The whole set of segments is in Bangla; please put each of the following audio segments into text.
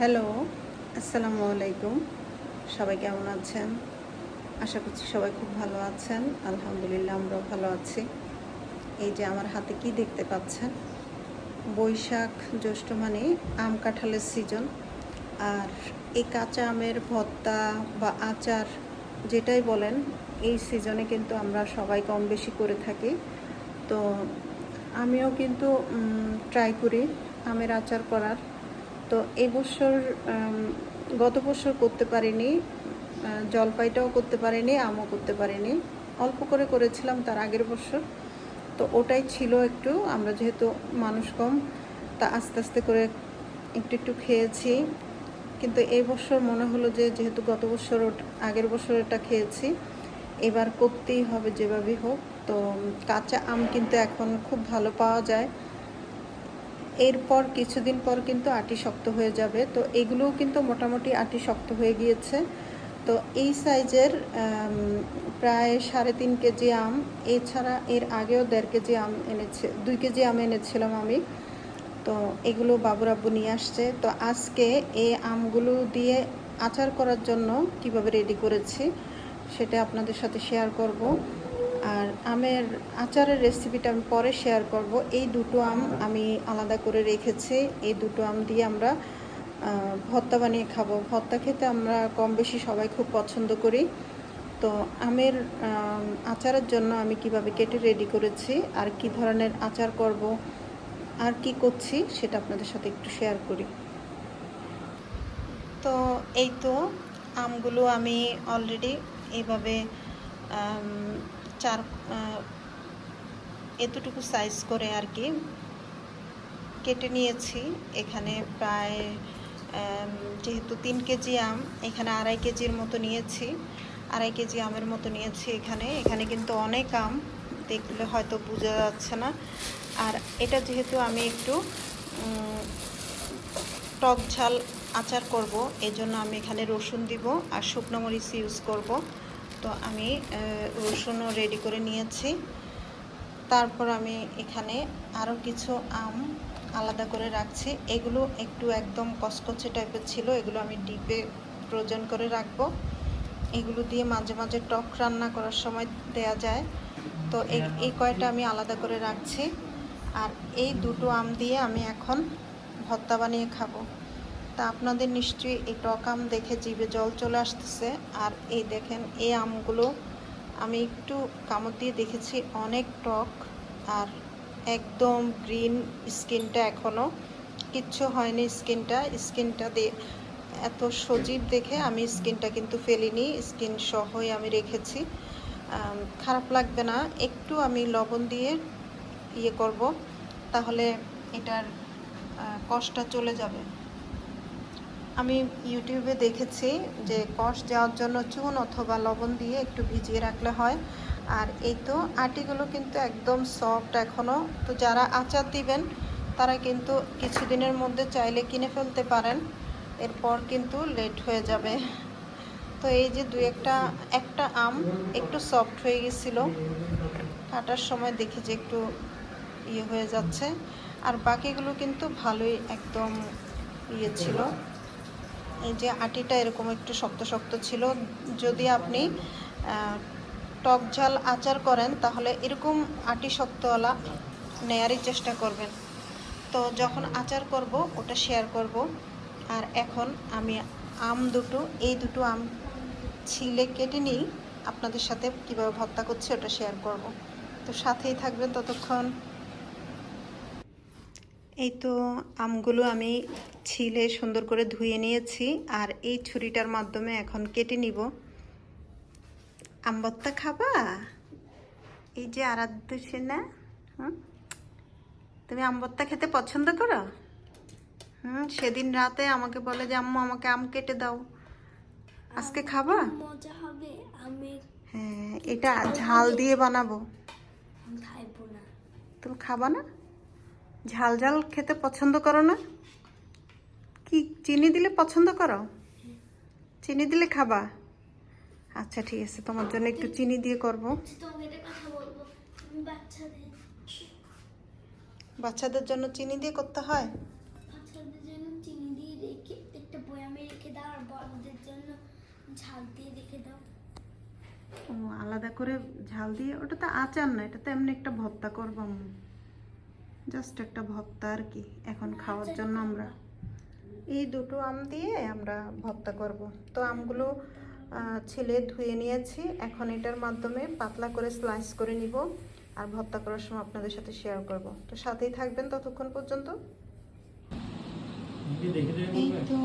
হ্যালো, আসসালামু আলাইকুম। সবাই কেমন আছেন? আশা করছি সবাই খুব ভালো আছেন। আলহামদুলিল্লাহ, আমরাও ভালো আছি। এই যে আমার হাতে কি দেখতে পাচ্ছেন? বৈশাখ, জ্যৈষ্ঠ মানে আম কাঁঠালের সিজন আর এই কাঁচা আমের ভত্তা বা আচার যেটাই বলেন, এই সিজনে কিন্তু আমরা সবাই কম বেশি করে থাকি। তো আমিও কিন্তু ট্রাই করি আমের আচার করার। তো এবছর গত বছর করতে পারিনি জলপাইটাও করতে পারিনি, আমও করতে পারিনি। অল্প করে করেছিলাম তার আগের বছর। তো ওটাই ছিল একটু, আমরা যেহেতু মানুষ কম, তা আস্তে আস্তে করে একটু একটু খেয়েছি। কিন্তু এই বছর মনে হলো যে, যেহেতু গত বছর আগের বছর এটা খেয়েছি, এবার করতেই হবে যেভাবেই হোক। তো কাঁচা আম কিন্তু এখন খুব ভালো পাওয়া যায়। এরপর কিছুদিন পর কিন্তু আটি শক্ত হয়ে যাবে। তো এগুলোও কিন্তু মোটামুটি আটি শক্ত হয়ে গিয়েছে। তো এই সাইজের প্রায় সাড়ে তিন কেজি আম, এছাড়া এর আগেও দেড় কেজি আম এনেছে, দুই কেজি আম এনেছিলাম আমি। তো এগুলো বাবুর আব্বু নিয়ে আসছে। তো আজকে এই আমগুলো দিয়ে আচার করার জন্য কীভাবে রেডি করেছি, সেটা আপনাদের সাথে শেয়ার করব। আর আমের আচারের রেসিপিটা আমি পরে শেয়ার করব। এই দুটো আম আমি আলাদা করে রেখেছি। এই দুটো আম দিয়ে আমরা ভর্তা বানিয়ে খাব। ভর্তা খেতে আমরা কম বেশি সবাই খুব পছন্দ করি। তো আমের আচারের জন্য আমি কীভাবে কেটে রেডি করেছি, আর কি ধরনের আচার করব, আর কি করছি, সেটা আপনাদের সাথে একটু শেয়ার করি। তো এই তো, আমগুলো আমি অলরেডি এইভাবে চার এতটুকু সাইজ করে আর কি কেটে নিয়েছি। এখানে প্রায় যেহেতু তিন কেজি আম, এখানে আড়াই কেজির মতো নিয়েছি। আড়াই কেজি আমের মতো নিয়েছি এখানে। এখানে কিন্তু অনেক আম, দেখলে হয়তো বোঝা যাচ্ছে না। আর এটা যেহেতু আমি একটু টক ঝাল আচার করব এই জন্য আমি এখানে রসুন দিব আর শুকনো মরিচ ইউজ করব। তো আমি রসুনও রেডি করে নিয়েছি। তারপর আমি এখানে আরও কিছু আম আলাদা করে রাখছি। এগুলো একটু একদম কচকচে টাইপের ছিল, এগুলো আমি ডিপে প্রয়োজন করে রাখব। এগুলো দিয়ে মাঝে মাঝে টক রান্না করার সময় দেয়া যায়। তো এই কয়টা আমি আলাদা করে রাখছি। আর এই দুটো আম দিয়ে আমি এখন ভর্তা বানিয়ে খাব। তা আপনাদের নিশ্চয়ই এই টক আম দেখে জিভে জল চলে আসতেছে। আর এই দেখেন এই আমগুলো আমি একটু কামড় দিয়ে দেখেছি অনেক টক আর একদম গ্রিন স্কিনটা এখনও কিচ্ছু হয়নি স্কিনটা। স্কিনটা দিয়ে এত সজীব দেখে আমি স্কিনটা কিন্তু ফেলিনি। স্কিন সহই আমি রেখেছি। খারাপ লাগবে না। একটু আমি লবণ দিয়ে ইয়ে করব তাহলে এটার আহ, কষটা চলে যাবে। আমি ইউটিউবে দেখেছি যে কষ যাওয়ার জন্য চুন অথবা লবণ দিয়ে একটু ভিজিয়ে রাখলে হয়। আর এই তো আটিগুলো কিন্তু একদম সফট এখনও তো যারা আচার দিবেন, তারা কিন্তু কিছুদিনের মধ্যে চাইলে কিনে ফেলতে পারেন। এরপর কিন্তু লেট হয়ে যাবে। তো এই যে দু একটা একটা আম একটু সফট হয়ে গেছিল। কাটার সময় দেখি যে একটু ইয়ে হয়ে যাচ্ছে। আর বাকিগুলো কিন্তু ভালোই একদম ইয়ে ছিল। এই যে আটিটা এরকম একটু শক্ত শক্ত ছিল, যদি আপনি টক ঝাল আচার করেন, তাহলে এরকম আটি শক্তওয়ালা নেয়ারই চেষ্টা করবেন। তো যখন আচার করব, ওটা শেয়ার করব। আর এখন আমি আম দুটো, এই দুটো আম ছিলে কেটে নিই। আপনাদের সাথে কীভাবে ভর্তা করছি, ওটা শেয়ার করব। তো সাথেই থাকবেন ততক্ষণ। এই তো আমগুলো আমি ছিলে সুন্দর করে ধুয়ে নিয়েছি আর এই ছুরিটার মাধ্যমে এখন কেটে নিব। আমবত্তা খাবা? এই যে আরাধ্য সেনা হুম? তুমি আমবত্তা খেতে পছন্দ করো? হুম সেদিন রাতে আমাকে বলে যে আম্মু আমাকে আম কেটে দাও। আজকে খাবা? মজা হবে। আমি হ্যাঁ এটা ঝাল দিয়ে বানাবো। না। তুমি খাবা না? ঝাল ঝাল খেতে পছন্দ করো না? কি চিনি দিলে পছন্দ করো? চিনি দিলে খাবা? আচ্ছা ঠিক আছে তোমার জন্য একটু চিনি দিয়ে করব। বাচ্চাদের জন্য চিনি দিয়ে করতে হয়? বাচ্চাদের জন্য চিনি দিয়ে রেখে একটা বাবুদের জন্য ঝাল দিয়ে রেখে দাও। ও আলাদা করে ঝাল দিয়ে ওটা তো আচার না এটা তো এমনি একটা ভর্তা করব। জাস্ট একটা ভর্তা আর কি এখন খাওয়ার জন্য আমরা। এই দুটো আম দিয়ে আমরা ভর্তা করব। তো আমগুলো ছেলে ধুয়ে নিয়েছি এখন এটার মাধ্যমে পাতলা করে স্লাইস করে নিব আর ভর্তা করার সময় আপনাদের সাথে শেয়ার করব। তো সাথেই থাকবেন ততক্ষণ পর্যন্ত। এই তো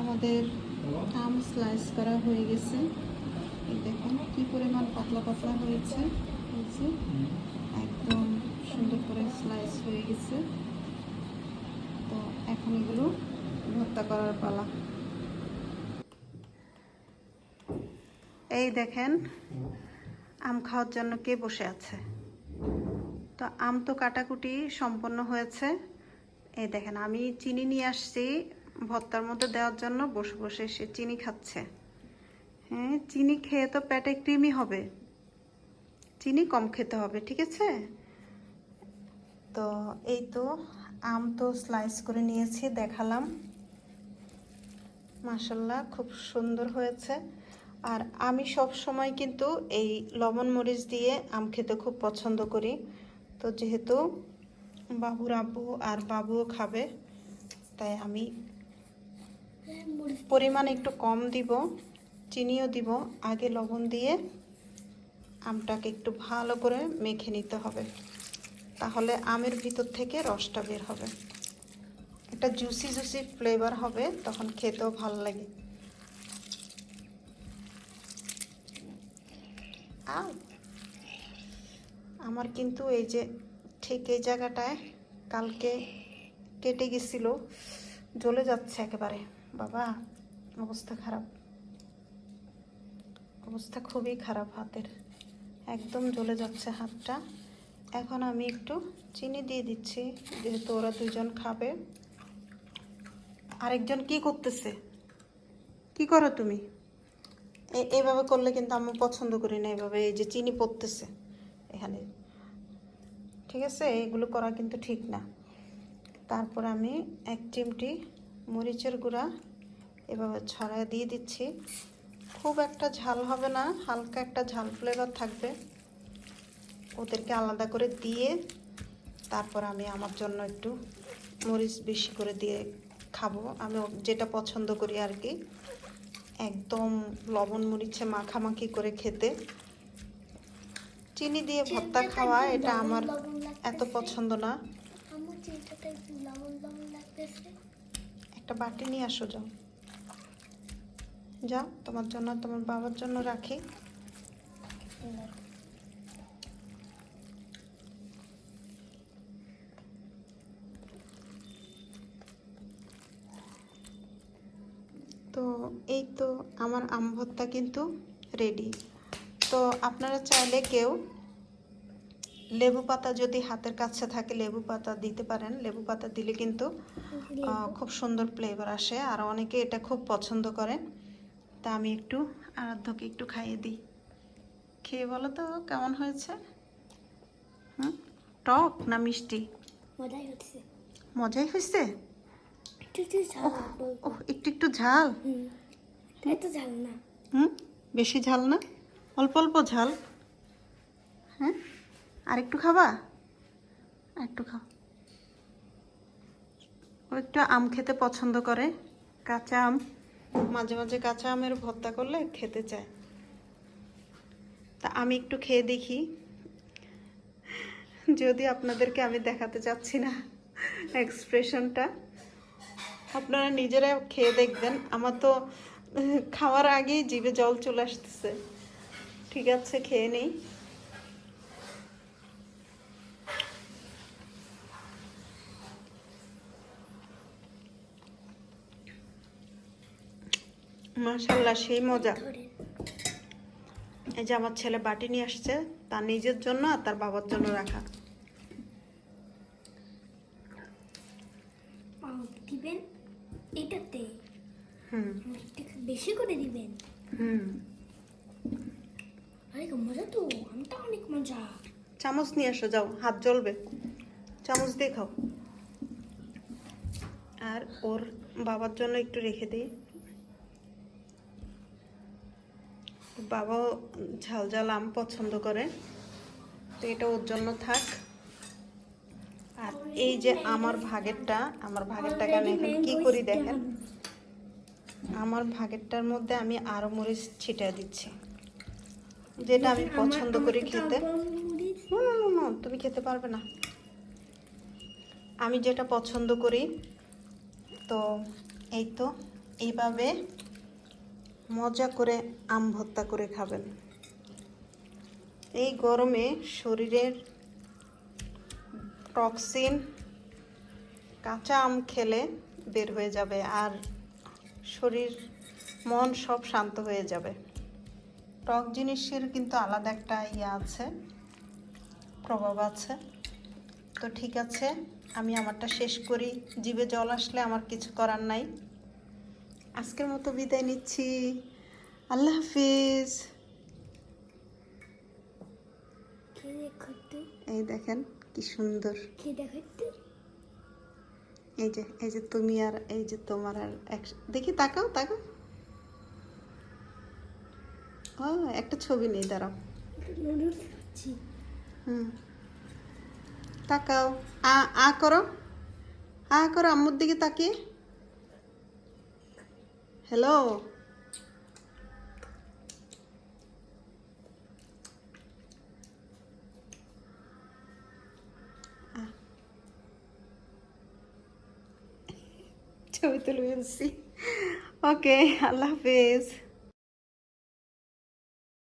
আমাদের আম স্লাইস করা হয়ে গেছে। এই দেখুন কি পরিমাণ পাতলা পাতলা হয়েছে। একদম সুন্দর করে স্লাইস হয়ে গেছে। তো এখন এগুলো ভর্তা করার পালা। এই দেখেন, আম খাওয়ার জন্য কে বসে আছে? তো আম তো কাটাকুটি সম্পন্ন হয়েছে। এই দেখেন, আমি চিনি নিয়ে আসছি, ভর্তার মধ্যে দেওয়ার জন্য বসে বসে সে চিনি খাচ্ছে। হ্যাঁ চিনি খেয়ে তো পেটে কৃমি হবে। চিনি কম খেতে হবে, ঠিক আছে? তো এই তো আম তো স্লাইস করে নিয়েছি, দেখালাম। মাসাল্লাহ খুব সুন্দর হয়েছে। আর আমি সব সময় কিন্তু এই লবণ মরিচ দিয়ে আম খেতে খুব পছন্দ করি। তো যেহেতু বাবুর আব্বু আর বাবুও খাবে, তাই আমি পরিমাণ একটু কম দিব, চিনিও দিব। আগে লবণ দিয়ে আমটাকে একটু ভালো করে মেখে নিতে হবে। তাহলে আমের ভিতর থেকে রসটা বের হবে। একটা জুসি জুসি ফ্লেভার হবে, তখন খেতেও ভালো লাগে। আমার কিন্তু এই যে ঠিক এই জায়গাটায় কালকে কেটে গেছিল, জ্বলে যাচ্ছে একেবারে। বাবা, অবস্থা খারাপ। অবস্থা খুবই খারাপ হাতের। একদম জ্বলে যাচ্ছে হাতটা। এখন আমি একটু চিনি দিয়ে দিচ্ছি, যেহেতু ওরা দুজন খাবে। আরেকজন কি করতেছে? কি করো তুমি? এ- এভাবে করলে কিন্তু আমি পছন্দ করি না এভাবে, এই যে চিনি পড়তেছে এখানে। ঠিক আছে? এগুলো করা কিন্তু ঠিক না। তারপর আমি এক চিমটি মরিচের গুঁড়া এভাবে ছড়ায় দিয়ে দিচ্ছি। খুব একটা ঝাল হবে না, হালকা একটা ঝাল ফ্লেভার থাকবে। ওদেরকে আলাদা করে দিয়ে তারপর আমি আমার জন্য একটু মরিচ বেশি করে দিয়ে খাব। আমি যেটা পছন্দ করি আর কি। একদম লবণ মরিচে মাখামাখি করে খেতে। চিনি দিয়ে ভর্তা খাওয়া এটা আমার এত পছন্দ না। একটা বাটি নিয়ে আসো যাও। যাও তোমার জন্য তোমার বাবার জন্য রাখি তো এই তো আমার আম ভর্তা কিন্তু রেডি তো আপনারা চাইলে কেউ লেবু পাতা যদি হাতের কাছে থাকে লেবু পাতা দিতে পারেন। লেবু পাতা দিলে কিন্তু খুব সুন্দর ফ্লেভার আসে। আর অনেকে এটা খুব পছন্দ করে। তা আমি একটু আরাধ্যকে একটু খাইয়ে দিই। খেয়ে বলো তো কেমন হয়েছে? হুম? টক না মিষ্টি? মজাই হচ্ছে। মজাই হয়েছে? একটু একটু ঝাল ঝাল না। হুম? বেশি ঝাল না? অল্প অল্প ঝাল। হ্যাঁ? আর একটু খাবা? আর একটু খাও। ও একটু আম খেতে পছন্দ করে। কাঁচা আম। মাঝে মাঝে কাঁচা আমের ভর্তা করলে খেতে চায়। তা আমি একটু খেয়ে দেখি। যদি আপনাদেরকে আমি দেখাতে চাচ্ছি না এক্সপ্রেশনটা, আপনারা নিজেরা খেয়ে দেখবেন। আমার তো খাওয়ার আগেই জিভে জল চলে আসতেছে। ঠিক আছে খেয়ে নেই। মাশাল্লাহ সেই মজা। এই যে আমার ছেলে বাটি নিয়ে আসছে তার নিজের জন্য আর তার বাবার জন্য রাখা। দিবেন? এটাতে? হুম। বেশি করে দিবেন? হুম। মজা তো আমটা অনেক মজা। চামচ নিয়ে আসো যাও হাত জ্বলবে। চামচ দিয়ে খাও। আর ওর বাবার জন্য একটু রেখে দিই। বাবাও ঝাল ঝাল আম পছন্দ করে। তো এটা ওর জন্য থাক। আর এই যে আমার ভাগেরটা আমার ভাগেরটাকে আমি এখন কী করি দেখেন? আমার ভাগেরটার মধ্যে আমি আরও মরিচ ছিটিয়ে দিচ্ছি। যেটা আমি পছন্দ করি খেতে। তুমি খেতে পারবে না। আমি যেটা পছন্দ করি তো এই তো এইভাবে মজা করে আম ভর্তা করে খাবেন। এই গরমে শরীরের টক্সিন কাঁচা আম খেলে বের হয়ে যাবে। আর শরীর মন সব শান্ত হয়ে যাবে। টক জিনিসের কিন্তু আলাদা একটা ইয়ে আছে প্রভাব আছে। তো ঠিক আছে আমি আমারটা শেষ করি। জিভে জল আসলে আমার কিছু করার নাই। আজকের মতো বিদায় নিচ্ছি। আল্লাহ হাফিজ। এই দেখেন কি সুন্দর। দেখাতে এই যে এই যে তুমি আর এই যে তোমার আর এক, দেখি তাকাও তাকাও। ও, একটা ছবি নেই, দাঁড়াও। হুম। তাকাও। আ আ করো। আ করো, আম্মুর দিকে তাকিয়ে। হ্যালো ছবি তুলবেন ওকে আল্লাহ হাফিজ